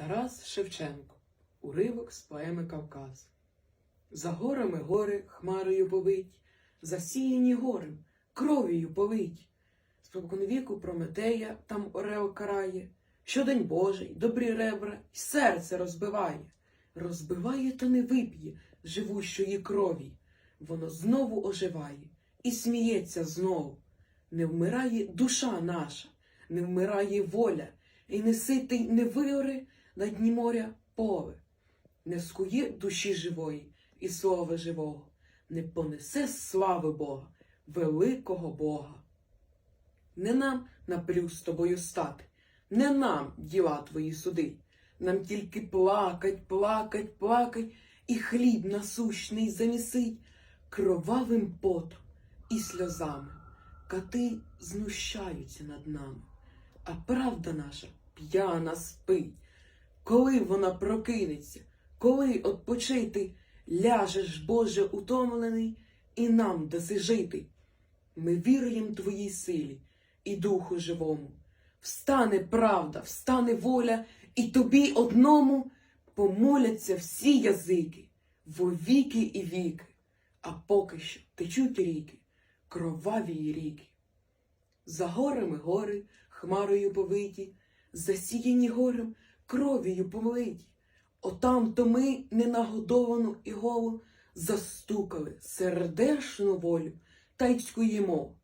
Тарас Шевченко. Уривок з поеми Кавказ. За горами гори хмарою повить, засіяні горем, кров'ю повить. Споконвіку Прометея там орел карає, щодень Божий, добрі ребра й серце розбиває. Розбиває та не вип'є живущої крові. Воно знову оживає і сміється знову. Не вмирає душа наша, не вмирає воля, і не ситий не виоре на дні моря поле, не скує душі живої і слова живого, не понесе слави Бога, великого Бога. Не нам напрю з тобою стати, не нам діла твої суди, нам тільки плакать, плакать, плакать, і хліб насущний замісить кровавим потом і сльозами. Кати знущаються над нами, а правда наша п'яна спить. Коли вона прокинеться, коли отпочити, ляжеш, Боже, утомлений, і нам даси жити. Ми віруємо Твоїй силі і Духу живому. Встане правда, встане воля, і тобі одному помоляться всі язики, во віки і віки, а поки що течуть ріки, кроваві ріки. За горами гори, хмарою повиті, засіяні горем, кров'ю помлиті. Отам то ми ненагодовану і голу застукали сердешну волю та й цькуємо.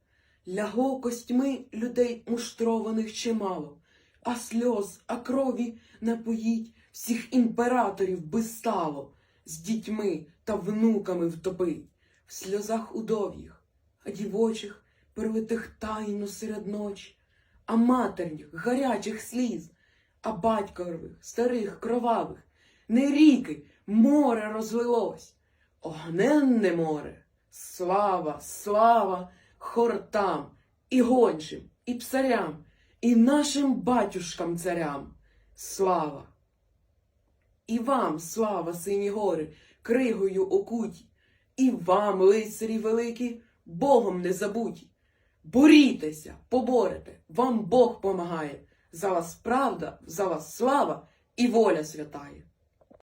Лягло костьми людей муштрованих чимало, а сльоз, а крові напоїть всіх імператорів би стало, з дітьми та внуками втопить, в сльозах удов'їх, а дівочих перелитих тайно серед ночі, а матерніх гарячих сліз, а батькових, старих, кровавих, не ріки, море розлилось, огненне море, слава, слава хортам, і гончим, і псарям, і нашим батюшкам царям. Слава! І вам, слава, сині гори, кригою окуті, і вам, лицарі великі, Богом не забуті. Борітеся, поборете, вам Бог помагає. За вас правда, за вас слава і воля святає.